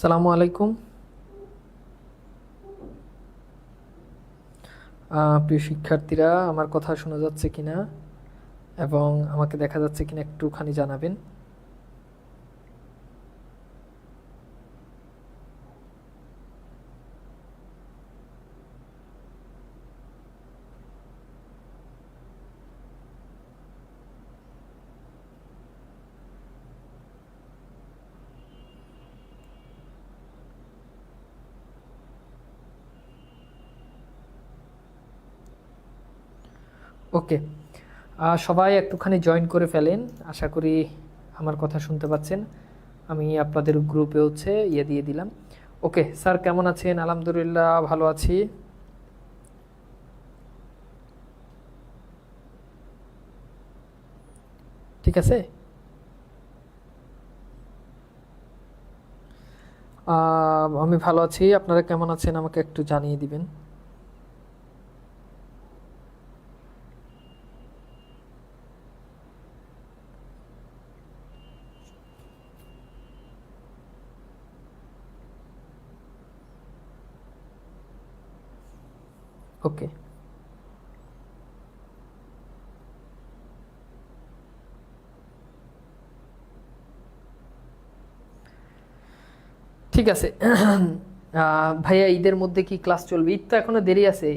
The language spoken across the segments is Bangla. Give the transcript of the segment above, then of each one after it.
সালামু আলাইকুম। প্রিয় শিক্ষার্থীরা, আমার কথা শোনা যাচ্ছে কিনা? এবং আমাকে দেখা যাচ্ছে কিনা একটুখানি জানাবেন। ওকে সবাই একটুখানি জয়েন করে ফেলেন। আশা করি আমার কথা শুনতে পাচ্ছেন। আমি আপনাদের গ্রুপে হচ্ছে ইয়ে দিয়ে দিলাম। ওকে স্যার কেমন আছেন? আলহামদুলিল্লাহ, ভালো আছি। ঠিক আছে? আমি ভালো আছি। আপনারা কেমন আছেন? আমাকে একটু জানিয়ে দিবেন। ওকে। ঠিক আছে। ভাইয়া, ঈদের মধ্যে কি ক্লাস চলবে? ঈদ তো এখনও দেরি আছে।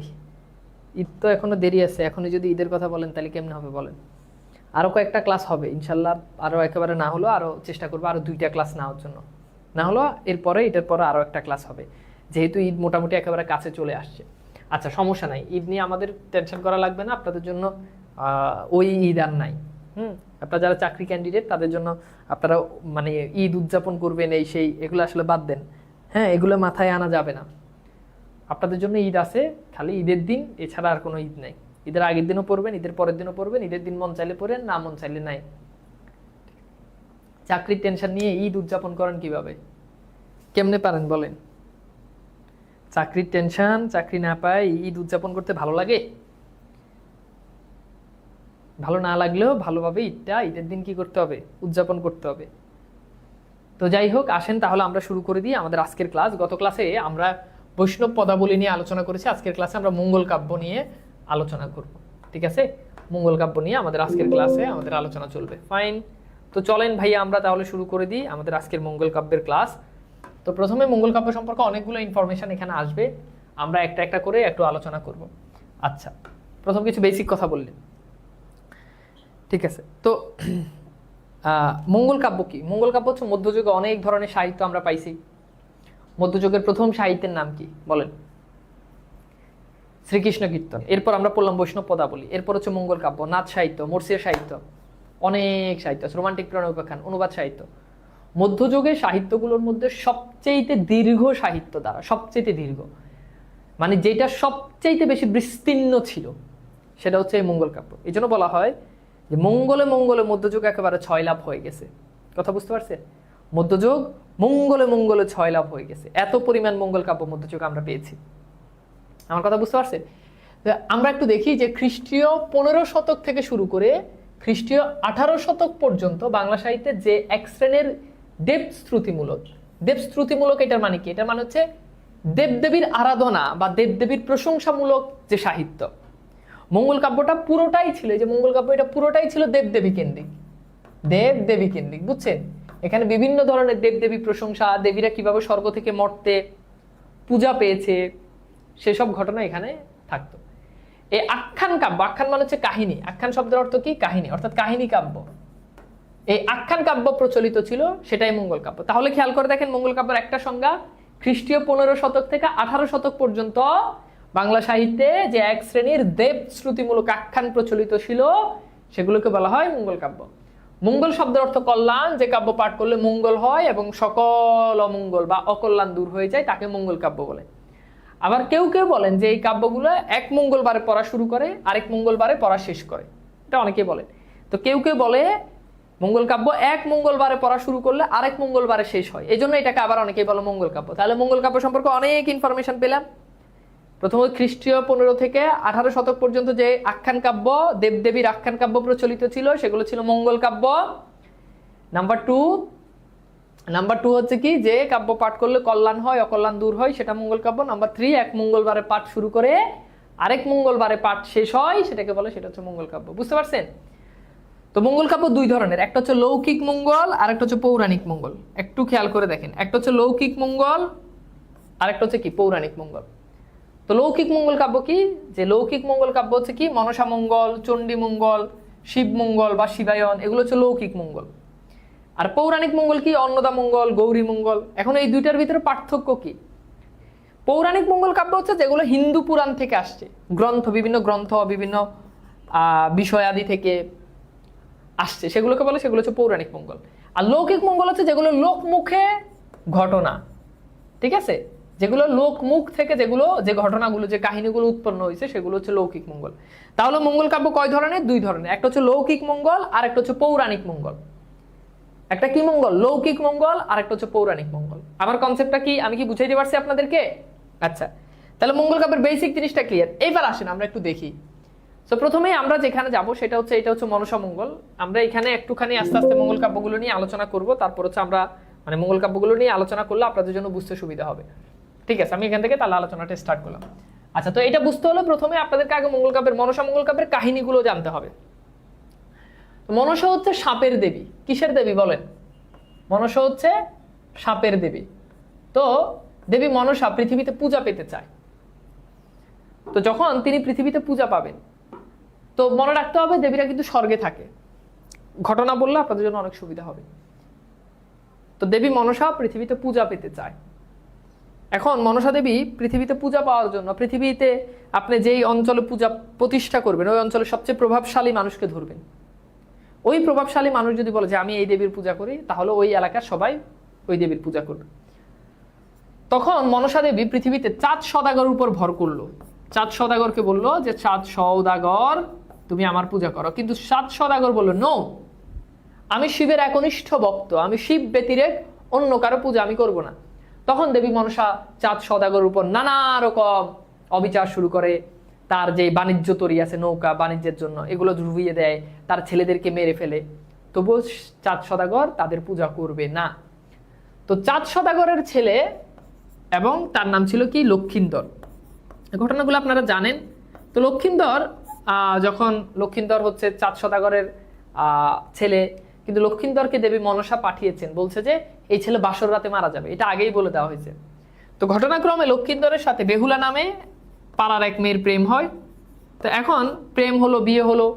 ঈদ তো এখনও দেরি আছে। এখনও যদি ঈদের কথা বলেন, তাহলে কেমন হবে বলেন? আরও কয়েকটা ক্লাস হবে, ইনশাল্লাহ। আরও একেবারে না হলো আরও চেষ্টা করব আরও দুইটা ক্লাস নেওয়ার জন্য। না হলো এরপরে, এটার পরে আরও একটা ক্লাস হবে। যেহেতু ঈদ মোটামুটি একেবারে কাছে চলে আসছে। আচ্ছা সমস্যা নাই। ঈদ নিয়ে আমাদের টেনশন করা লাগবে না। আপনাদের জন্য ওই ঈদ আর নাই। হুম? আপনারা যারা চাকরি ক্যান্ডিডেট তাদের জন্য আপনারা মানে ঈদ উদযাপন করবেন, এই সেই, এগুলো আসলে বাদ দেন। হ্যাঁ এগুলো মাথায় আনা যাবে না। আপনাদের জন্য ঈদ আছে, খালি ঈদের দিন, এছাড়া আর কোনো ঈদ নাই। ঈদের আগের দিনও পড়বেন, ঈদের পরের দিনও পড়বেন, ঈদের দিন মন চাইলে পড়েন, না মন চাইলে নাই। চাকরির টেনশন নিয়ে ঈদ উদযাপন করেন কীভাবে? কেমনে পারেন বলেন? চাকরির টেনশন চাকরি না পায় ঈদ উদযাপন করতে ভালো লাগে? ভালো না লাগলেও ভালোভাবে ঈদটা, ঈদের দিন কি করতে হবে? উদযাপন করতে হবে। তো যাই হোক, আসেন তাহলে আমরা শুরু করে দিই আমাদের আজকের ক্লাস গত ক্লাসে আমরা বৈষ্ণব পদাবলী নিয়ে আলোচনা করেছি। আজকের ক্লাসে আমরা মঙ্গল কাব্য নিয়ে আলোচনা করব। ঠিক আছে? মঙ্গল কাব্য নিয়ে আমাদের আজকের ক্লাসে আমাদের আলোচনা চলবে। ফাইন তো চলেন ভাইয়া, আমরা তাহলে শুরু করে দিই আমাদের আজকের মঙ্গল কাব্যের ক্লাস তো প্রথমে মঙ্গল কাব্য সম্পর্কে অনেকগুলো ইনফরমেশন এখানে আসবে। আমরা একটা একটা করে একটু আলোচনা করব। আচ্ছা প্রথম কিছু বেসিক কথা বললেন। ঠিক আছে, তো মঙ্গল কাব্য কি? মঙ্গল কাব্য হচ্ছে মধ্যযুগে অনেক ধরনের সাহিত্য আমরা পাইছি। মধ্যযুগের প্রথম সাহিত্যের নাম কি? বলেন। শ্রীকৃষ্ণ কীর্তন। এরপর আমরা পড়লাম বৈষ্ণব পদাবলী। এরপর হচ্ছে মঙ্গল কাব্য, নাচ সাহিত্য মর্সিয়া সাহিত্য। অনেক সাহিত্য রোমান্টিক প্রণয় উপাখ্যান, অনুবাদ সাহিত্য। মধ্যযুগের সাহিত্যগুলোর মধ্যে সবচেয়ে দীর্ঘ সাহিত্য দ্বারা সবচেয়ে দীর্ঘ। মানে যেটা সবচেয়ে বেশি বিস্তীর্ণ ছিল, সেটা হচ্ছে এই মঙ্গল কাব্য। এই জন্য বলা হয় যে মঙ্গলে মঙ্গলে মধ্যযুগ একেবারে ছয় লাভ হয়ে গেছে। কথা বুঝতে পারছেন মধ্যযুগ মঙ্গলে মঙ্গলে ছয় লাভ হয়ে গেছে। এত পরিমাণ মঙ্গল কাব্য মধ্যযুগ আমরা পেয়েছি। আমার কথা বুঝতে পারছেন আমরা একটু দেখি যে খ্রিস্টীয় পনেরো শতক থেকে শুরু করে খ্রিস্টীয় আঠারো শতক পর্যন্ত বাংলা সাহিত্যের যে এক শ্রেণির দেব শ্রুতিমূলক দেব শ্রুতিমূলক এটার মানে কি? এটার মানে হচ্ছে দেবদেবীর আরাধনা বা দেবদেবীর প্রশংসামূলক যে সাহিত্য। মঙ্গল কাব্যটা পুরোটাই ছিল যে মঙ্গল কাব্য, এটা পুরোটাই ছিল দেবদেবী কেন্দ্রিক। দেব দেবী কেন্দ্রিক, বুঝছেন? এখানে বিভিন্ন ধরনের দেবদেবী প্রশংসা, দেবীরা কীভাবে স্বর্গ থেকে মর্তে পূজা পেয়েছে, সেসব ঘটনা এখানে থাকতো। এই আখ্যান কাব্য, আখ্যান মানে হচ্ছে কাহিনী। আখ্যান শব্দের অর্থ কি? কাহিনী, অর্থাৎ কাহিনী কাব্য। এই আখ্যান কাব্য প্রচলিত ছিল, সেটাই মঙ্গল কাব্য। তাহলে খেয়াল করে দেখেন মঙ্গল কাব্যের একটা সংজ্ঞা, খ্রিস্টীয় পনেরো শতক থেকে আঠারো শতক পর্যন্ত বাংলা সাহিত্যে যে এক শ্রেণির দেব শ্রুতিমূলক আখ্যান প্রচলিত ছিল, সেগুলোকে বলা হয় মঙ্গল কাব্য। মঙ্গল শব্দের অর্থ কল্যাণ, যে কাব্য পাঠ করলে মঙ্গল হয় এবং সকল অমঙ্গল বা অকল্যাণ দূর হয়ে যায়, তাকে মঙ্গল কাব্য বলে। আবার কেউ কেউ বলেন যে এই কাব্যগুলো এক মঙ্গলবারে পড়া শুরু করে, আরেক মঙ্গলবারে পড়া শেষ করে। এটা অনেকে বলেন। তো কেউ কেউ বলে মঙ্গল কাব্য, এক মঙ্গলবারে পড়া শুরু করলে আরেক মঙ্গলবারে শেষ হয়। এই জন্য এটাকে আবার অনেকেই বলে মঙ্গল কাব্য। তাহলে মঙ্গল কাব্য সম্পর্কে অনেক ইনফরমেশন পেলাম। প্রথমত খ্রিস্টীয় পনেরো থেকে আঠারো শতক পর্যন্ত যে আখ্যান কাব্য, দেবদেবীর আখ্যান কাব্য প্রচলিত ছিল, সেগুলো ছিল মঙ্গল কাব্য। নাম্বার টু নাম্বার টু হচ্ছে কি, যে কাব্য পাঠ করলে কল্যাণ হয়, অকল্যাণ দূর হয়, সেটা মঙ্গল কাব্য। নাম্বার থ্রি এক মঙ্গলবারে পাঠ শুরু করে আরেক মঙ্গলবারে পাঠ শেষ হয়, সেটাকে বলে সেটা হচ্ছে মঙ্গল কাব্য। বুঝতে পারছেন? তো মঙ্গল কাব্য দুই ধরনের একটা হচ্ছে লৌকিক মঙ্গল আর একটা হচ্ছে পৌরাণিক মঙ্গল। একটু খেয়াল করে দেখেন একটা হচ্ছে লৌকিক মঙ্গল আর একটা হচ্ছে কি পৌরাণিক মঙ্গল। তো লৌকিক মঙ্গল কাব্য কি? যে লৌকিক মঙ্গল কাব্য হচ্ছে কি মনসা মঙ্গল চণ্ডী মঙ্গল শিব মঙ্গল বা শিবায়ন এগুলো হচ্ছে লৌকিক মঙ্গল। আর পৌরাণিক মঙ্গল কি? অন্নদা মঙ্গল গৌরী মঙ্গল। এখন এই দুইটার ভিতরে পার্থক্য কি? পৌরাণিক মঙ্গল কাব্য হচ্ছে যেগুলো হিন্দু পুরাণ থেকে আসছে গ্রন্থ বিভিন্ন গ্রন্থ বিভিন্ন আহ, বিষয়াদি থেকে আসছে। সেগুলোকে বলে, সেগুলো হচ্ছে পৌরাণিক মঙ্গল। আর লৌকিক মঙ্গল হচ্ছে যেগুলো লোকমুখে ঘটনা। ঠিক আছে? যেগুলো লোকমুখ থেকে যেগুলো, যে ঘটনাগুলো, যে কাহিনীগুলো উৎপন্ন হয়েছে, সেগুলো হচ্ছে লৌকিক মঙ্গল। তাহলে মঙ্গল কাব্য কয় ধরনের? দুই ধরনের। একটা হচ্ছে লৌকিক মঙ্গল, আর একটা হচ্ছে পৌরাণিক মঙ্গল। একটা কি মঙ্গল? লৌকিক মঙ্গল, আর একটা হচ্ছে পৌরাণিক মঙ্গল। আমার কনসেপ্টটা কি? আমি কি বুঝাইতে পারছি আপনাদেরকে? আচ্ছা। তাহলে মঙ্গল কাব্যের বেসিক জিনিসটা ক্লিয়ার এইবার আসেন, আমরা একটু দেখি। তো প্রথমেই আমরা যেখানে যাব, সেটা হচ্ছে, এটা হচ্ছে মনসা মঙ্গল। আমরা এখানে একটুখানি আস্তে আস্তে মঙ্গল কাব্যগুলো নিয়ে আলোচনা করব। তারপর হচ্ছে আমরা মানে মঙ্গল কাব্যগুলো নিয়ে আলোচনা করলে আপনাদের জন্য বুঝতে সুবিধা হবে। ঠিক আছে, আমি এখান থেকে তাহলে আলোচনাটা স্টার্ট করলাম। আচ্ছা তো এটা বুঝতে হলে প্রথমে আপনাদেরকে আগে মঙ্গল কাব্যের, মনসা মঙ্গল কাব্যের কাহিনীগুলো জানতে হবে। মনসা হচ্ছে সাপের দেবী। কিসের দেবী বলেন? মনসা হচ্ছে সাপের দেবী। তো দেবী মনসা পৃথিবীতে পূজা পেতে চায়। তো যখন তিনি পৃথিবীতে পূজা পাবেন তো মনে রাখতে হবে দেবীরা কিন্তু স্বর্গে থাকে। ঘটনা বললে আপনাদের জন্য অনেক সুবিধা হবে। তো দেবী মনসা পৃথিবীতে পূজা পেতে চায়। এখন মনসা দেবী পৃথিবীতে পূজা পাওয়ার জন্য, পৃথিবীতে আপনি যেই অঞ্চলে পূজা প্রতিষ্ঠা করবেন, ওই অঞ্চলে সবচেয়ে প্রভাবশালী মানুষকে ধরবেন। ওই প্রভাবশালী মানুষ যদি বলে যে, আমি এই দেবীর পূজা করি, তাহলে ওই এলাকার সবাই ওই দেবীর পূজা করবে। তখন মনসা দেবী পৃথিবীতে চাঁদ সদাগর উপর ভর করল। চাঁদ সদাগরকে বলল যে, চাঁদ সৌদাগর তুমি আমার পূজা করো। কিন্তু চাঁদ সদাগর বলল নো আমি শিবের একনিষ্ঠ ভক্ত, আমি শিব ব্যতিরেক অন্য কারও পূজা আমি করব না। তখন দেবী মনসা চাঁদ সদাগরের উপর নানা রকম অবিচার শুরু করে। তার যে বাণিজ্য তরি আছে, নৌকা বাণিজ্যের জন্য, এগুলো ডুবিয়ে দেয়, তার ছেলেদেরকে মেরে ফেলে। তবুও চাঁদ সদাগর তাদের পূজা করবে না। তো চাঁদ সদাগরের ছেলে এবং তার নাম ছিল কি? লক্ষিন্দর। ঘটনাগুলো আপনারা জানেন। তো লক্ষিন্দর যখন লক্ষিন্দর হচ্ছে চাঁদ সদাগরের ছেলে, কিন্তু লক্ষিন্দরকে দেবী মনসা পাঠিয়েছেন। বলছে যে, এই ছেলে বাসর রাতে মারা যাবে। এটা আগেই বলে দেওয়া হয়েছে। তো ঘটনাক্রমে লক্ষিন্দরের সাথে বেহুলা নামে পাড়ার এক মেয়ের প্রেম হয়। তো এখন প্রেম হলো, বিয়ে হলো,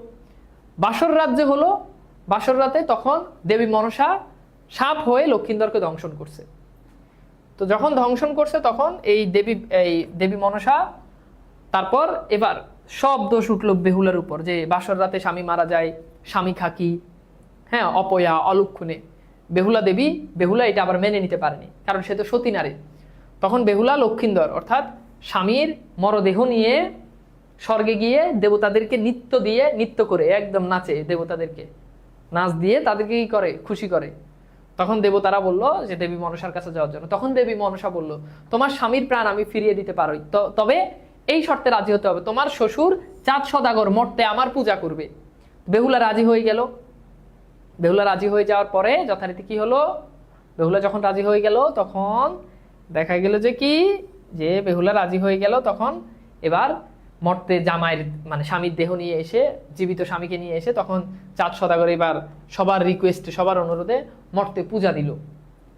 বাসর রাজ্যে হলো, বাসর রাতে তখন দেবী মনসা সাপ হয়ে লক্ষিন্দরকে দংশন করছে। তো যখন ধ্বংসন করছে তখন এই দেবী এই দেবী মনসা, তারপর এবার সব দোষ উঠল বেহুলার উপর, যে বাসর রাতে স্বামী মারা যায়, স্বামী খাকি হ্যাঁ অপয়া, অলক্ষণে। বেহুলা দেবী, বেহুলা এটা আবার মেনে নিতে পারেনি, কারণ সে তো সতী নারী। তখন বেহুলা লক্ষিন্দর, অর্থাৎ স্বামীর মরদেহ নিয়ে স্বর্গে গিয়ে দেবতাদেরকে নৃত্য দিয়ে, নৃত্য করে, একদম নাচে দেবতাদেরকে। নাচ দিয়ে তাদেরকে কি করে? খুশি করে। তখন দেবতারা বলল যে, দেবী মনসার কাছে যাওয়ার জন্য। তখন দেবী মনসা বলল, তোমার স্বামীর প্রাণ আমি ফিরিয়ে দিতে পারি তবে এই শর্তে রাজি হতে হবে। তোমার শ্বশুর চাঁদ সদাগর মর্তে আমার পূজা করবে। বেহুলা রাজি হয়ে গেল। বেহুলা রাজি হয়ে যাওয়ার পরে যথারীতি কি হলো? বেহুলা যখন রাজি হয়ে গেল, তখন দেখা গেল যে কি? যে বেহুলা রাজি হয়ে গেল, তখন এবার মর্তে জামাইয়ের মানে স্বামীর দেহ নিয়ে এসে, জীবিত স্বামীকে নিয়ে এসে তখন চাঁদ সদাগর এবার সবার রিকোয়েস্টে সবার অনুরোধে মর্তে পূজা দিল।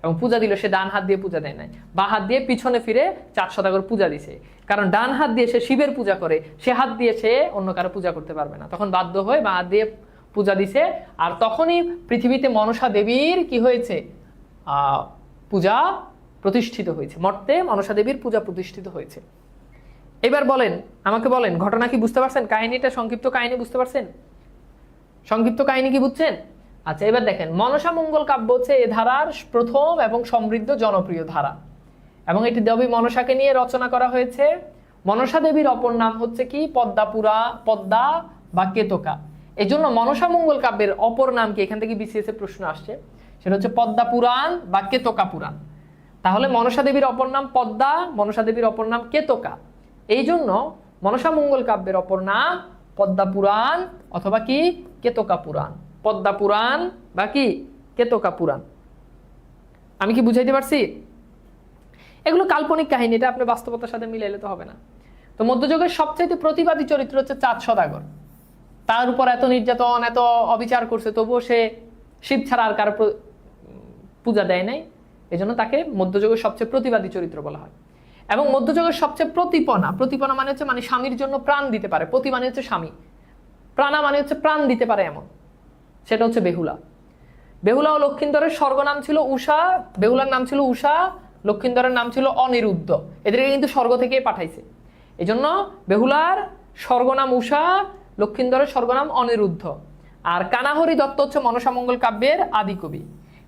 এবং পূজা দিল, সে ডান হাত দিয়ে পূজা দেয় নাই। বা হাত দিয়ে পিছনে ফিরে চাঁদ সদাগর পূজা দিছে। কারণ ডান হাত দিয়ে সে শিবের পূজা করে, সে হাত দিয়ে সে অন্য কারও পূজা করতে পারবে না। তখন বাধ্য হয়ে বা হাত দিয়ে পূজা দিছে। আর তখনই পৃথিবীতে মনসা দেবীর কি হয়েছে? পূজা প্রতিষ্ঠিত হয়েছে। মর্তে মনসা দেবীর পূজা প্রতিষ্ঠিত হয়েছে। এবার বলেন, আমাকে বলেন, ঘটনা কি বুঝতে পারছেন? কাহিনীটা সংক্ষিপ্ত কাহিনী বুঝতে পারছেন? সংক্ষিপ্ত কাহিনী কি বুঝছেন? আচ্ছা এবার দেখেন, মনসা মঙ্গল কাব্য হচ্ছে এ ধারার প্রথম এবং সমৃদ্ধ জনপ্রিয় ধারা। এবং এটি দেবী মনসাকে নিয়ে রচনা করা হয়েছে। মনসা দেবীর অপর নাম হচ্ছে কি? পদ্মাপুরা, পদ্মা বা কেতকা। এই জন্য মনসা মঙ্গল কাব্যের অপর নাম কি? এখান থেকে বিসিএস এর প্রশ্ন আসছে। সেটা হচ্ছে পদ্মা পুরাণ বা কেতকা পুরাণ। তাহলে মনসা দেবীর অপর নাম পদ্মা, মনসা দেবীর অপর নাম কেতকা। এই জন্য মনসা মঙ্গল কাব্যের অপর নাম পদ্মা পুরাণ অথবা কি? কেতকা পুরাণ। পদ্মা পুরাণ বা কি কেতকা পুরাণ। আমি কি বুঝাইতে পারছি? এগুলো কাল্পনিক কাহিনী, এটা আপনি বাস্তবতার সাথে মিলাইলে তো হবে না। তো মধ্যযুগের সবচাইতে প্রতিবাদী চরিত্র হচ্ছে চাঁদ সদাগর। তার উপর এত নির্যাতন, এত অবিচার করছে, তবুও সে শিব ছাড়া আর কারও পূজা দেয় নাই। এজন্য তাকে মধ্যযুগের সবচেয়ে প্রতিবাদী চরিত্র বলা হয়। এবং মধ্যযুগের সবচেয়ে প্রতিপনা প্রতিপনা মানে হচ্ছে মানে স্বামীর জন্য প্রাণ দিতে পারে। প্রতি মানে হচ্ছে স্বামী। প্রাণা মানে হচ্ছে প্রাণ দিতে পারে এমন। সেটা হচ্ছে বেহুলা। বেহুলা ও লক্ষিন্দরের স্বর্গনাম ছিল উষা, বেহুলার নাম ছিল উষা, লক্ষিন্দরের নাম ছিল অনিরুদ্ধ। এদেরকে কিন্তু স্বর্গ থেকে পাঠাইছে। এই জন্য বেহুলার স্বর্গনাম উষা, লক্ষিন্দরের স্বর্গনাম অনিরুদ্ধ। আর কানাহরি দত্ত হচ্ছে মনসামঙ্গল কাব্যের আদি কবি।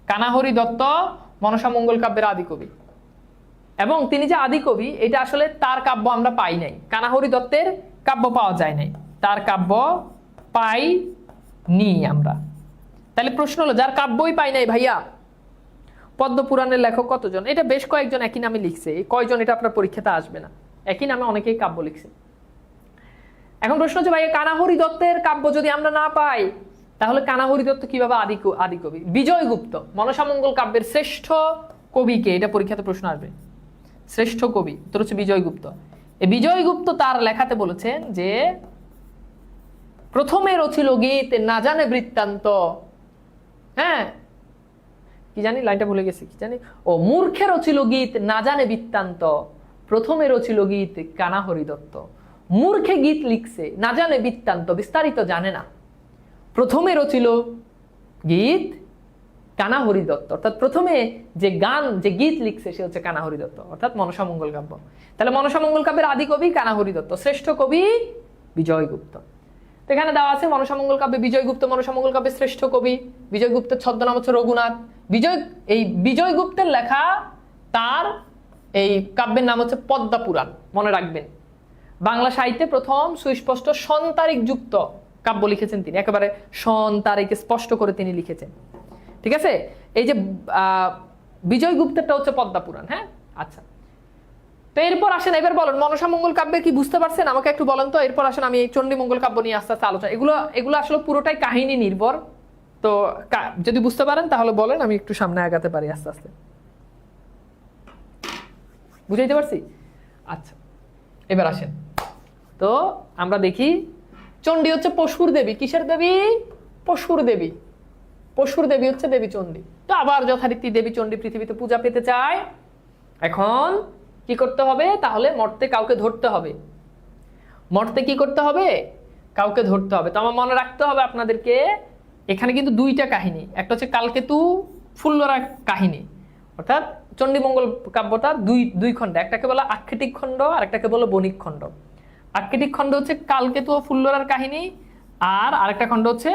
কানাহরি দত্ত মনসামঙ্গল কাব্যের আদি কবি। এবং তিনি যে আদি কবি, এটা আসলে তার কাব্য আমরা পাই নাই। কানাহরি দত্তের কাব্য পাওয়া যায় নাই। তার কাব্য পাই নি আমরা। তাহলে প্রশ্ন হলো, যার কাব্যই পাই নাই ভাইয়া? পদ্ম পুরাণের লেখক কতজন? এটা বেশ কয়েকজন একই নামে লিখছে। কয়জন এটা আপনার পরীক্ষাতে আসবে না। একই নামে অনেকেই কাব্য লিখছে। এখন প্রশ্ন হচ্ছে, ভাইয়া, কানাহরি দত্তের কাব্য যদি আমরা না পাই, তাহলে কানাহরি দত্ত কীভাবে আদি আদি কবি? বিজয় গুপ্ত মনসামঙ্গল কাব্যের শ্রেষ্ঠ কবিকে এটা পরীক্ষাতে প্রশ্ন আসবে। শ্রেষ্ঠ কবি তোর হচ্ছে বিজয় গুপ্ত। এই বিজয় গুপ্ত তার লেখাতে বলেছেন যে, প্রথমে রচিল গীত, না জানে বৃত্তান্ত হ্যাঁ। কি জানি, লাইনটা ভুলে গেছি, কি জানি। ও মূর্খের রচিল গীত, না জানে বৃত্তান্ত। প্রথমে রচিল গীত কানাহরি দত্ত মূর্খে গীত লিখছে, না জানে বৃত্তান্ত, বিস্তারিত জানে না। প্রথমে রচিল গীত কানাহরি দত্ত অর্থাৎ প্রথমে যে গান, যে গীত লিখছে, সে হচ্ছে কানা হরিদত্ত। অর্থাৎ মনসামঙ্গল কাব্য তাহলে মনসামঙ্গল কাব্যের আদি কবি কানাহরি দত্ত শ্রেষ্ঠ কবি বিজয় গুপ্ত। তো এখানে দেওয়া আছে মনসামঙ্গল কাব্যে বিজয়গুপ্ত মনসামঙ্গল কাব্যের শ্রেষ্ঠ কবি বিজয়গুপ্তের ছদ্মনাম হচ্ছে রঘুনাথ। বিজয়, এই বিজয়গুপ্তের লেখা, তার এই কাব্যের নাম হচ্ছে পদ্মা পুরাণ মনে রাখবেন। বাংলা সাহিত্যে প্রথম সুস্পষ্ট সন্তারিক যুক্ত কাব্য লিখেছেন তিনি, একেবারে সন্তারিক স্পষ্ট করে তিনি লিখেছেন। ঠিক আছে? এই যে বিজয়গুপ্তেরটা হচ্ছে পদ্মা পুরাণ হ্যাঁ? আচ্ছা। তো এরপর আসেন, এবার বলেন, মনসা মঙ্গল কাব্যে কি বুঝতে পারছেন? আমাকে একটু বলেন তো, এরপর আসেন, আমি এই মঙ্গল কাব্য নিয়ে আস্তে আস্তে আলোচনা এগুলো এগুলো আসলে পুরোটাই কাহিনী নির্ভর। তো যদি বুঝতে পারেন, তাহলে বলেন, আমি একটু সামনে আগাতে পারি আস্তে আস্তে। বুঝাইতে পারছি? আচ্ছা এবার আসেন। তো আমরা দেখি, চণ্ডী হচ্ছে পশুর দেবী। কিসের দেবী? পশুর দেবী। পশুর দেবী হচ্ছে দেবী চণ্ডী। তো আবার যথারীতি দেবী চণ্ডী পৃথিবীতে পূজা পেতে চায়। এখন কি করতে হবে? তাহলে মর্তে কাউকে ধরতে হবে। মর্তে কি করতে হবে? কাউকে ধরতে হবে। তো আমার মনে রাখতে হবে আপনাদেরকে, এখানে কিন্তু দুইটা কাহিনী। একটা হচ্ছে কালকেতু ফুল্লরা কাহিনী। অর্থাৎ চণ্ডীমঙ্গল কাব্যটা দুই দুই খণ্ড। একটাকে বলা আক্ষেটিক খণ্ড আর একটাকে বলো বণিক খণ্ড। আক্ষেটিক খণ্ড হচ্ছে কালকেতু ও ফুল্লরার কাহিনী, আর আরেকটা খণ্ড হচ্ছে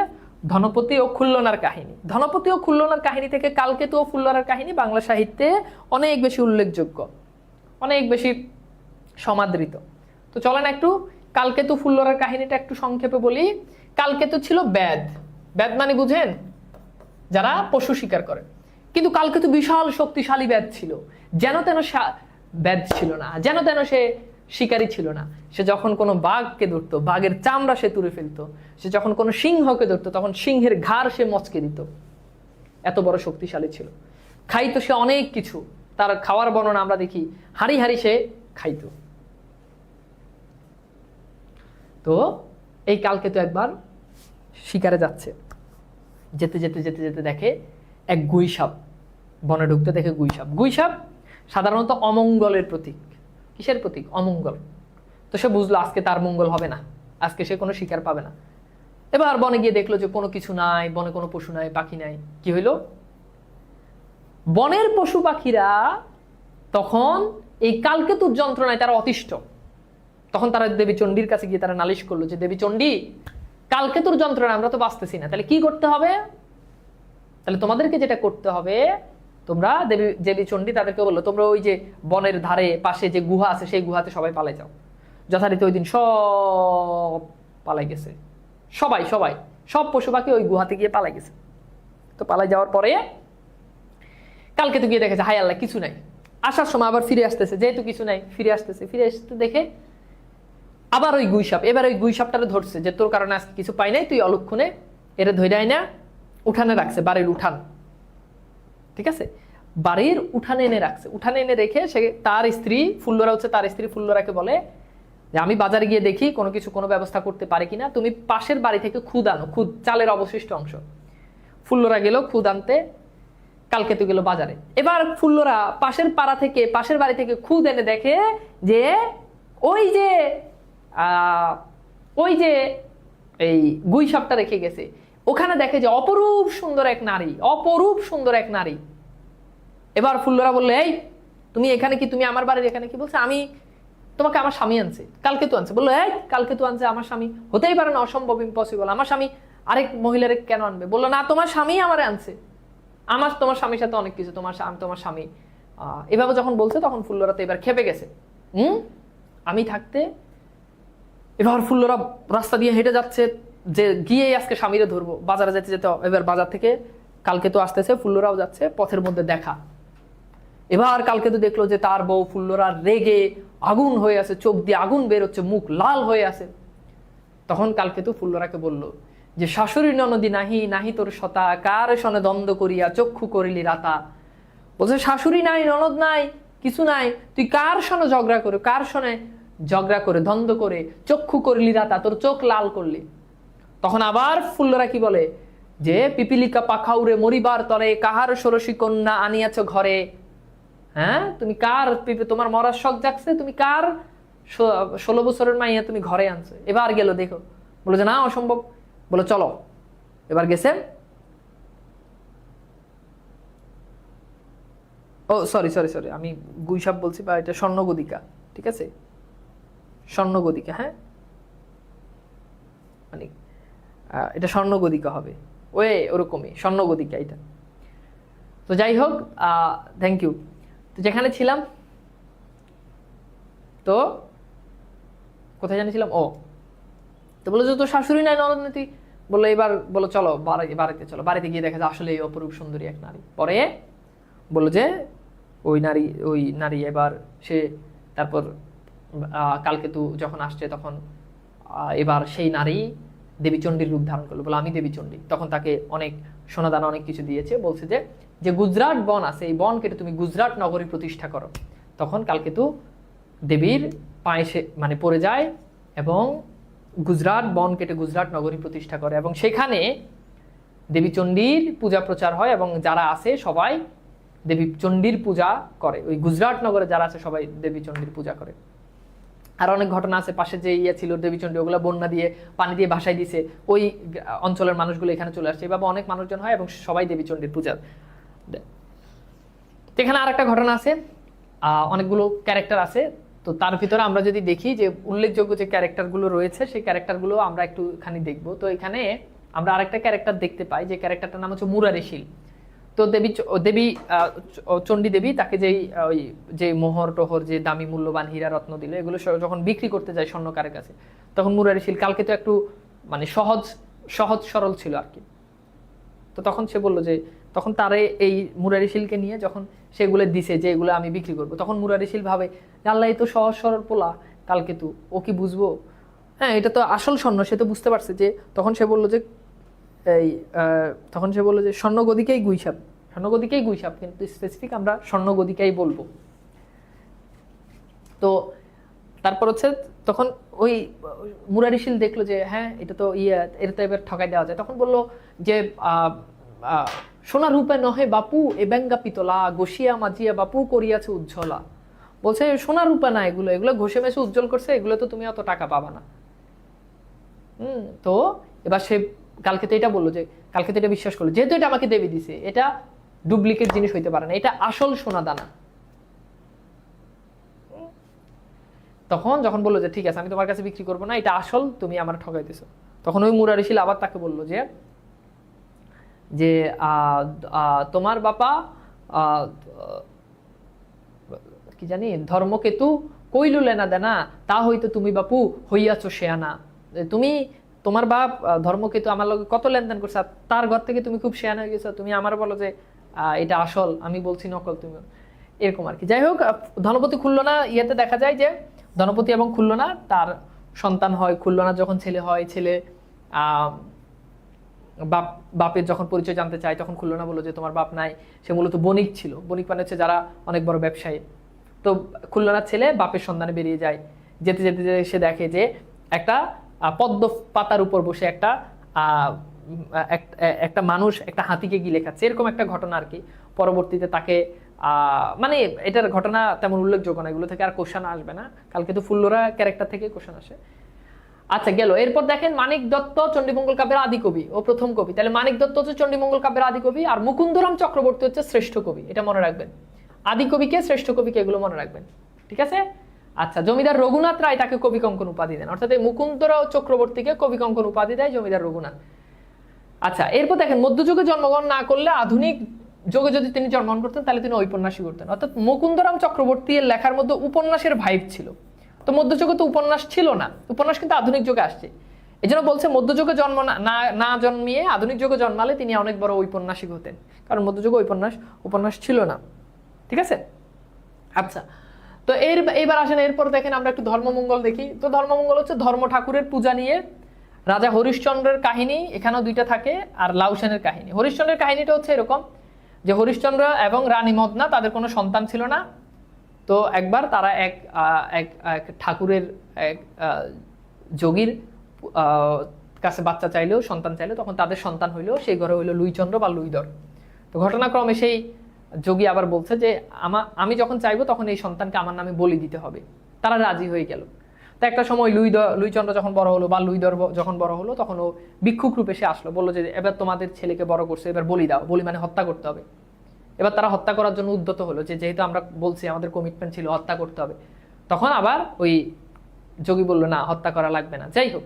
ধনপতি ও খুল্লনার কাহিনী। ধনপতি ও খুল্লনার কাহিনী থেকে কালকেতু ও ফুল্লরার কাহিনী বাংলা সাহিত্যে অনেক বেশি উল্লেখযোগ্য। অনেক বেশি সমাদৃত। তো চলেন একটু কালকেতু ফুল্লরার কাহিনীটা একটু সংক্ষেপে বলি। কালকেতু ছিল ব্যাদ ব্যাদ মানে বুঝেন, যারা পশু শিকার করে। কিন্তু কালকেতু বিশাল শক্তিশালী ব্যাদ ছিল। যেন তেন ব্যাদ ছিল না, যেন তেন সে শিকারী ছিল না। সে যখন কোনো বাঘকে ধরতো, বাঘের চামড়া সে তুলে ফেলতো, সে যখন কোনো সিংহকে ধরতো, তখন সিংহের ঘাড় সে মচকে দিত। এত বড় শক্তিশালী ছিল। খাইতো সে অনেক কিছু। তার খাওয়ার বর্ণনা আমরা দেখি, হাঁড়ি হাঁড়ি সে খাইতো। তো এই কালকে তো একবার শিকারে যাচ্ছে। যেতে যেতে যেতে যেতে দেখে এক গুইসাপ, বনে ঢুকতে দেখে গুইসাপ। গুইসাপ সাধারণত অমঙ্গলের প্রতীক। কিসের প্রতীক? অমঙ্গল। তো সে বুঝলো আজকে তার মঙ্গল হবে না। আজকে সে কোনো শিকার পাবে না। এবার বনে গিয়ে দেখল যে কোনো কিছু নাই, বনে কোনো পশু নাই, পাখি নাই। কি হইল? বনের পশু পাখিরা তখন এই কালকেতুর যন্ত্রণায় তারা অতিষ্ঠ। তখন তারা দেবী চণ্ডীর কাছে গিয়ে তারা নালিশ করল যে, দেবী চণ্ডী, কালকেতুর যন্ত্রণা আমরা তো বাঁচতেছি না। তাহলে কি করতে হবে? তাহলে তোমাদেরকে যেটা করতে হবে, তোমরা দেবী দেবী চণ্ডী তাদেরকে বলল, তোমরা ওই যে বনের ধারে পাশে যে গুহা আছে, সেই গুহাতে সবাই পালাই যাও। যথারীতি ওই দিন সব পালাই গেছে। সবাই সবাই, সব পশু পাখি ওই গুহাতে গিয়ে পালাই গেছে। তো পালাই যাওয়ার পরে কালকে তো গিয়ে দেখেছে, হাই আল্লাহ, কিছু নাই। আসার সময় আবার ফিরে আসতেছে, যেহেতু কিছু নাই, ফিরে আসতেছে। ফিরে আসতে দেখে আবার ওই গুইসাপ এবার ওই গুইসাপটারে ধরছে যে, তোর কারণে আজকে কিছু পাই নাই, তুই অলক্ষণে এরে ধৈরাই না উঠানে রাখছে, বাড়ির উঠান। ঠিক আছে? বাড়ির উঠানে এনে রাখছে। উঠানে এনে রেখে সে তার স্ত্রী, ফুল্লরা হচ্ছে তার স্ত্রী ফুল্লরাকে বলে যে, আমি বাজারে গিয়ে দেখি কোনো কিছু, কোনো ব্যবস্থা করতে পারি কিনা। তুমি পাশের বাড়ি থেকে খুদ আনো। খুদ, চালের অবশিষ্ট অংশ। ফুল্লরা গেল খুদ আনতে কালকে তো গেল বাজারে। এবার ফুল্লরা পাশের পাড়া থেকে, পাশের বাড়ি থেকে খুদ এনে দেখে যে ওই যে ওই যে এই গুই সাপটা রেখে গেছে। ওখানে দেখে যে অপরূপ সুন্দর এক নারী, অপরূপ সুন্দর এক নারী। এবার ফুল্লরা বলল, এই, তুমি এখানে কি, তুমি আমার বাড়ির এখানে কি? বলছে, আমি তোমাকে আমার স্বামী আনছে, কালকে তো আনছে। বলল, এই, কালকে তো আনছে আমার স্বামী। হতেই পারে না, অসম্ভব ইম্পসিবল আমার স্বামী আরেক মহিলারে কেন আনবে? বলল, না, তোমার স্বামী আমারে আনছে। আমার তোমার স্বামীর সাথে অনেক কিছু, তোমার আমি তোমার স্বামী এভাবে যখন বলছে তখন ফুল্লরা তো এবার খেপে গেছে। হুম? আমি থাকতে এবার ফুল্লরা রাস্তা দিয়ে হেঁটে যাচ্ছে, যে গিয়ে আজকে স্বামীরে ধরবো, বাজারে যেতে যেতে এবার বাজার থেকে কালকে তো আসতেছে, ফুল্লরাও যাচ্ছে পথের মধ্যে দেখা। এবার কালকে তো দেখল যে তার বউ ফুল্লরা রেগে আগুন হয়ে আছে, চোখ দিয়ে আগুন বের হচ্ছে মুখ লাল হয়ে আছে। তখন কালকে তো ফুল্লরাকে বলল যে শাশুড়ি ননদি নাহি নাহি তোর সতা, কার সনে দ্বন্দ্ব করিয়া চক্ষু করিলি রাতা? বলছে, শাশুড়ি নাই, ননদ নাই, কিছু নাই, তুই কার সনে ঝগড়া করে, কার সনে ঝগড়া করে, দ্বন্দ্ব করে চক্ষু করলি রাতা? তোর চোখ লাল করলি। তখন আবার ফুল্লরা কি বলে? যে পিপিলিকা পাখাউরে মরিবার তরে, কাহার ষোড়শী কন্যা আনিয়াছ ঘরে? হ্যাঁ তুমি কার পিপি- তোমার মরার শখ জাগছে, তুমি কার ষোলো বছরের মাইয়া তুমি ঘরে আনছো? এবার গেল, দেখো। বলে যে, না, অসম্ভব। বলে, চলো। এবার গেছে। ও সরি সরি সরি আমি গুইসাপ বলছি বা এটা স্বর্ণগদিকা, ঠিক আছে? স্বর্ণগদিকা হ্যাঁ? মানে এটা স্বর্ণগদিকা হবে। ওয়ে, ওরকমই, স্বর্ণগদিকা এটা। তো যাই হোক থ্যাংক ইউ তো যেখানে ছিলাম, তো কোথায় জানিয়েছিলাম? ও, তো বলে যে তোর শাশুড়ি নাই ননদ তুই বলল, এবার বলো চলো বাড়িতে চলো। বাড়িতে গিয়ে দেখা যায় আসলে এই অপরূপ সুন্দরী এক নারী। পরে বলল যে, ওই নারী ওই নারী এবার সে, তারপর কালকে তু যখন আসছে তখন এবার সেই নারী দেবীচণ্ডীর রূপ ধারণ করল। বলে আমি দেবীচণ্ডী তখন তাকে অনেক সোনাদানা, অনেক কিছু দিয়েছে, বলছে যে যে গুজরাট বন আছে, এই বন কেটে তুমি গুজরাট নগরী প্রতিষ্ঠা করো। তখন কালকেতু দেবীর পায়ে মানে পড়ে যায় এবং গুজরাট বন কেটে গুজরাট নগরী প্রতিষ্ঠা করে এবং সেখানে দেবী চণ্ডীর পূজা প্রচার হয় এবং যারা আছে সবাই দেবী চণ্ডীর পূজা করে। ওই গুজরাট নগরে যারা আছে সবাই দেবী চণ্ডীর পূজা করে। আর অনেক ঘটনা আছে, পাশে যে ইয়ে ছিল দেবীচণ্ডী ওগুলো বন্যা দিয়ে, পানি দিয়ে ভাসাই দিছে। ওই অঞ্চলের মানুষগুলো এখানে চলে আসছে। এভাবে অনেক মানুষজন হয় এবং সবাই দেবীচণ্ডীর পূজা এখানে আর একটা ঘটনা আছে। অনেকগুলো ক্যারেক্টার আছে। তো তার ভিতরে আমরা যদি দেখি যে উল্লেখযোগ্য যে ক্যারেক্টারগুলো রয়েছে, সেই ক্যারেক্টারগুলো আমরা একটুখানি দেখব। তো এখানে আমরা আরেকটা ক্যারেক্টার দেখতে পাই, যে ক্যারেক্টারটার নাম হচ্ছে মুরারিশীল তো দেবী দেবী চণ্ডী দেবী তাকে যেই ওই যে মোহর টোহর, যে দামি মূল্যবান হীরা রত্ন দিল, এগুলো যখন বিক্রি করতে যায় স্বর্ণকারের কাছে, তখন মুরারিশীল কালকে তো একটু মানে সহজ সহজ সরল ছিল আর কি। তো তখন সে বলল যে, তখন তারে এই মুরারিশীলকে নিয়ে যখন সেগুলো দিছে যে এগুলো আমি বিক্রি করব, তখন মুরারিশীল ভাবে আল্লাহ তো সহজ সরল পোলা, কালকে তু ও কি বুঝব? হ্যাঁ এটা তো আসল স্বর্ণ, সে তো বুঝতে পারছে যে তখন সে বলল যে, এই তখন সে বলল যে স্বর্ণগদিকেই গুইসাপ স্বর্ণগদিকেই গুইসাপ, কিন্তু স্পেসিফিক আমরা স্বর্ণগদিকেই বলব। তো তারপর হচ্ছে তখন ওই মুরারিশীল দেখল যে হ্যাঁ এটা তো ইয়ে এটা তো এবার ঠকাই দেওয়া যায়। তখন বলল যে সোনা রূপে নহে বাপু এ ব্যঙ্গা পিতলা গসিয়া মাজিয়া বাপু করিয়াছে উজ্জ্বলা। বলছে সোনা রূপে না এগুলো এগুলো ঘষে মেশে উজ্জ্বল করছে এগুলো তো তুমি অত টাকা পাবা না। হুম তো এবার সে কালকে তো এটা বলল যে কালকে তো এটা বিশ্বাস করল। যেহেতু এটা আমাকে দেবী দিছে এটা ডুপ্লিকেট জিনিস হইতে পারে না এটা আসল সোনা দানা। তখন যখন বলল যে ঠিক আছে আমি তোমার কাছে বিক্রি করব না এটা আসল তুমি আমার ঠকাইতেছো। তখন ওই মুরারিশীল আবার তাকে বলল যে যে তোমার আহ, কি জানি ধর্মকেতু কইলু লেনা দেনা তা হইতো তুমি বাপু হইয়াছো শেয়ানা তুমি তোমার বাপ আহ, ধর্মকেতু আমার লগে কত লেনদেন করছে তার ঘর থেকে তুমি খুব শেয়ানা হয়ে গেছো তুমি আমার বলো যে এটা আসল আমি বলছি নকল তুমি এরকম আর কি। যাই হোক ধনপতি খুলনা ইয়েতে দেখা যায় যে ধনপতি এবং খুলনা তার সন্তান হয় খুলনা যখন ছেলে হয় ছেলে বাপ বাপের যখন পরিচয় জানতে চায় তখন খুললো না বলল যে তোমার বাপ নাই। সে মূলত বণিক ছিল। বণিক মানে হচ্ছে যারা অনেক বড় ব্যবসায়ী। তো খুলনার ছেলে বাপের সন্ধানে বেরিয়ে যায়। যেতে যেতে যেতে সে দেখে যে একটা পদ্ম পাতার উপর বসে একটা একটা মানুষ, একটা হাতিকে গিলে খাচ্ছে এরকম একটা ঘটনা আর কি। পরবর্তীতে তাকে মানে এটার ঘটনা তেমন উল্লেখযোগ্য না। এগুলো থেকে আর কোশ্চান আসবে না। কালকে তো ফুল্লরা ক্যারেক্টার থেকে কোশ্চান আসে। আচ্ছা গেল। এরপর দেখেন মানিক দত্ত চণ্ডীমঙ্গল কাব্যের আদি কবি ও প্রথম কবি। তাহলে মানিক দত্ত হচ্ছে চণ্ডীমঙ্গল কাব্যের আদি কবি আর মুকুন্দরাম চক্রবর্তী হচ্ছে শ্রেষ্ঠ কবি। এটা মনে রাখবেন। আদি কবিকে, শ্রেষ্ঠ কবিকে এগুলো মনে রাখবেন, ঠিক আছে? আচ্ছা জমিদার রঘুনাথ রায় তাকে কবি কঙ্কন উপাধি দেন, অর্থাৎ এই মুকুন্দরাও চক্রবর্তীকে কবি কঙ্কন উপাধি দেয় জমিদার রঘুনাথ। আচ্ছা এরপর দেখেন, মধ্যযুগে জন্মগ্রহণ না করলে আধুনিক যুগে যদি তিনি জন্মগ্রহণ করতেন, তাহলে তিনি ঔপন্যাসিক করতেন। অর্থাৎ মুকুন্দরাম চক্রবর্তী এর লেখার মধ্যে উপন্যাসের ভাইব ছিল। তো মধ্যযুগে তো উপন্যাস ছিল না, উপন্যাস কিন্তু আধুনিক যুগে আসছে। এই জন্য বলছে, মধ্যযুগে জন্ম না- না জন্মিয়ে আধুনিক যুগে জন্মালে তিনি অনেক বড় ঔপন্যাসিক হতেন। কারণ মধ্যযুগে উপন্যাস উপন্যাস ছিল না। ঠিক আছে? আচ্ছা তো এর এইবার আসেন, এরপর দেখেন আমরা একটু ধর্মমঙ্গল দেখি। তো ধর্মমঙ্গল হচ্ছে ধর্ম ঠাকুরের পূজা নিয়ে রাজা হরিশ্চন্দ্রের কাহিনী, এখানেও দুইটা থাকে, আর লাউসেনের কাহিনী। হরিশ্চন্দ্রের কাহিনীটা হচ্ছে এরকম, যে হরিশ্চন্দ্র এবং রানী মদনা তাদের কোনো সন্তান ছিল না। তো একবার তারা এক এক ঠাকুরের, এক যোগীর কাছে বাচ্চা চাইলেও, সন্তান চাইলেও, তখন তাদের সন্তান হইলেও সেই ঘরে হইল লুইচন্দ্র বা লুইদর। তো ঘটনাক্রমে সেই যোগী আবার বলছে যে, আমা আমি যখন চাইব তখন এই সন্তানকে আমার নামে বলি দিতে হবে। তারা রাজি হয়ে গেল। তো একটা সময় লুই লুইচন্দ্র যখন বড় হলো বা লুইদর যখন বড় হলো, তখন ও ভিক্ষুক রূপে সে আসলো। বলল যে, এবার তোমাদের ছেলেকে বড় করছে, এবার বলি দাও। বলি মানে হত্যা করতে হবে। এবার তারা হত্যা করার জন্য উদ্যত হলো যে, যেহেতু আমরা বলছি, আমাদের কমিটমেন্ট ছিল হত্যা করতে হবে। তখন আবার ওই যোগী বলল, না, হত্যা করা লাগবে না। যাই হোক।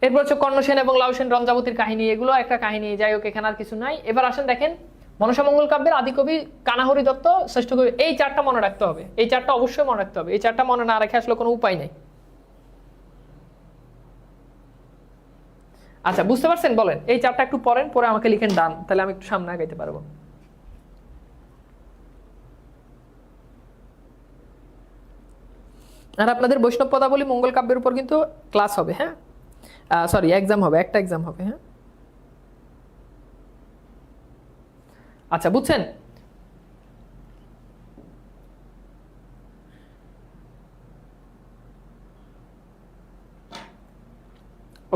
এরপর হচ্ছে কর্ণসেন এবং লাউসেন রঞ্জাবতীর কাহিনী। এগুলো একটা কাহিনী। যাই হোক, এখানে আর কিছু নাই। এবার আসেন দেখেন মনসামঙ্গল কাব্যের আদিকবি কানাহরি দত্ত শ্রেষ্ঠ কবি। এই চারটা মনে রাখতে হবে। এই চারটা অবশ্যই মনে রাখতে হবে। এই চারটা মনে না রেখে আসলে কোনো উপায় নেই। আচ্ছা বুঝতে পারছেন? বলেন। এই চারটা একটু পড়েন, পরে আমাকে লিখেন ডান তাহলে আমি একটু সামনে আগাইতে পারব। আর আপনাদের বৈষ্ণব পদাবলী মঙ্গল কাব্যের উপর কিন্তু ক্লাস হবে হ্যাঁ? সরি এক্সাম হবে, একটা এক্সাম হবে হ্যাঁ? আচ্ছা বুঝছেন?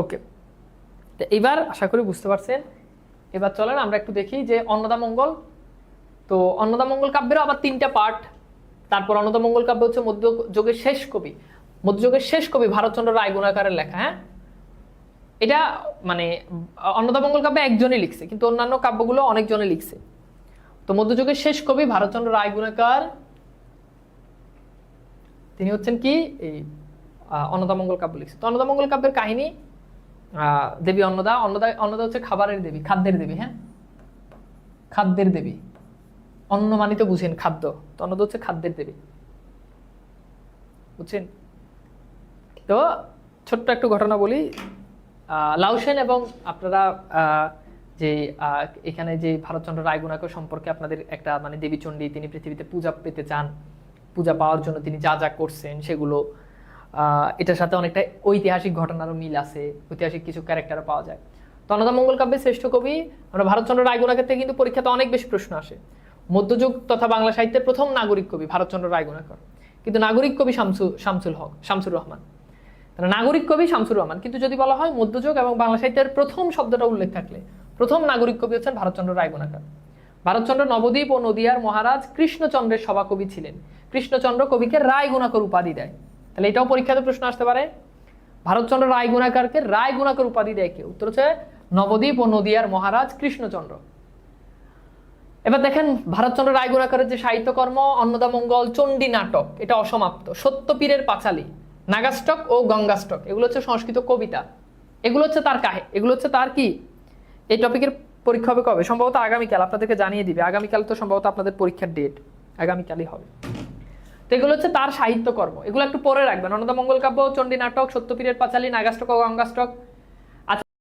ওকে। তো এবার আশা করি বুঝতে পারছেন। এবার চলেন, আমরা একটু দেখি যে অন্নদা মঙ্গল। তো অন্নদা মঙ্গল কাব্যেরও আবার তিনটা পার্ট তারপর অন্নদা মঙ্গল কাব্য হচ্ছে মধ্যযুগের শেষ কবি। মধ্যযুগের শেষ কবি ভারতচন্দ্র রায় গুণাকারের লেখা হ্যাঁ? এটা মানে অন্নদা মঙ্গল কাব্য একজনই লিখছে, কিন্তু অন্যান্য কাব্যগুলো অনেকজনে লিখছে। তো মধ্যযুগের শেষ কবি ভারতচন্দ্র রায় গুণাকার তিনি হচ্ছেন কি? এই আহ, অন্নদা মঙ্গল কাব্য লিখছে তো অন্নদা মঙ্গল কাব্যের কাহিনী দেবী অন্নদা। অন্নদা অন্নদা হচ্ছে খাবারের দেবী খাদ্যের দেবী হ্যাঁ? খাদ্যের দেবী। অন্ন মানিত বুঝেন খাদ্য। তো অন্নদা হচ্ছে খাদ্যের দেবী। বুঝছেন? তো ছোট্ট একটু ঘটনা বলি। লাউসেন এবং আপনারা যে এখানে যে ভারতচন্দ্র রায়গুণাকে সম্পর্কে আপনাদের একটা মানে দেবী চণ্ডী তিনি পৃথিবীতে পূজা পেতে চান, পূজা পাওয়ার জন্য তিনি যা যা করছেন সেগুলো এটার সাথে অনেকটা ঐতিহাসিক ঘটনারও মিল আছে, ঐতিহাসিক কিছু ক্যারেক্টারও পাওয়া যায়। তো অন্নদা মঙ্গল কাব্যের শ্রেষ্ঠ কবি, আমরা ভারতচন্দ্র রায়গুণাকে থেকে কিন্তু পরীক্ষাতে অনেক বেশি প্রশ্ন আসে। মধ্যযুগ তথা বাংলা সাহিত্যের প্রথম নাগরিক কবি ভারতচন্দ্র রায়গুণাকর কিন্তু নাগরিক কবি শামসু, শামসুল হক, শামসুর রহমান। নাগরিক কবি শামসুর রহমান। কিন্তু যদি বলা হয় মধ্যযুগ এবং বাংলা সাহিত্যের প্রথম শব্দটা উল্লেখ থাকলে প্রথম নাগরিক কবি হচ্ছেন ভারতচন্দ্র রায়গুণাকর। ভারতচন্দ্র নবদ্বীপ ও নদিয়ার মহারাজ কৃষ্ণচন্দ্রের সভাকবি ছিলেন। কৃষ্ণচন্দ্র কবিকে রায় গুণাকর উপাধি দেয়। তাহলে এটাও পরীক্ষাতে প্রশ্ন আসতে পারে। ভারতচন্দ্র রায় গুণাকারকে রায় গুণাকর উপাধি দেয় কে? উত্তর হচ্ছে নবদ্বীপ ও নদিয়ার মহারাজ কৃষ্ণচন্দ্র। এবার দেখেন ভারতচন্দ্র রায় গুণাকরের যে সাহিত্যকর্ম অন্নদামঙ্গল চণ্ডী নাটক, এটা অসমাপ্ত। সত্যপীরের পাঁচালী, নাগাষ্টক ও গঙ্গাষ্টক, এগুলো হচ্ছে সংস্কৃত কবিতা। এগুলো হচ্ছে তার কাহে এগুলো হচ্ছে তার কি? এই টপিকের পরীক্ষা হবে কবে? সম্ভবত আগামীকাল, আপনাদেরকে জানিয়ে দিবে। আগামীকাল তো সম্ভবত আপনাদের পরীক্ষার ডেট আগামীকালই হবে। তো এগুলো হচ্ছে তার সাহিত্যকর্ম। এগুলো একটু পরে রাখবেন। অনন্ত মঙ্গল কাব্য, চণ্ডী নাটক, সত্যপীরের পাঁচালী নাগাষ্টক ও গঙ্গাষ্টক